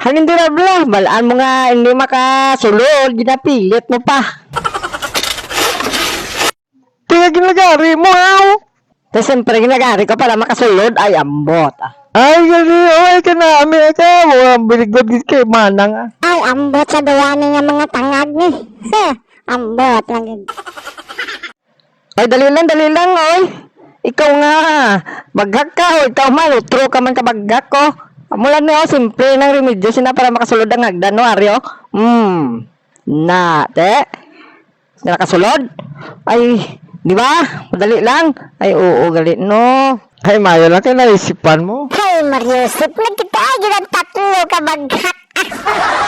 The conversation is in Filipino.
Hanin din bla, balaan mo nga hindi makasulod, ginapilit mo pa. Tiga ginagari mo, aw! Tapos siyempre ginagari ko para makasulod, ay ambot ah. Ay, gani, ay ka na, ami ka, ang biligod kay manang ah. Ay, ambot sa duwani nga mga tangag ni. Heh, ambot lang. gid. Ay, dali lang, dali lang, oy. Ikaw nga, baghak ka, o ikaw man, utro ka man kabaghak ko. Mula na ako, simple ng remedyo sina para makasulod ang hagdan, no, Aryo? Hmm, na, te. Nakasulod? Ay, di ba? Madali lang. Ay, oo, gali, no. Ay, mayo lang kayo naisipan mo. Hay, Mariusip, nagkita, gid ang tatlo ka baghak.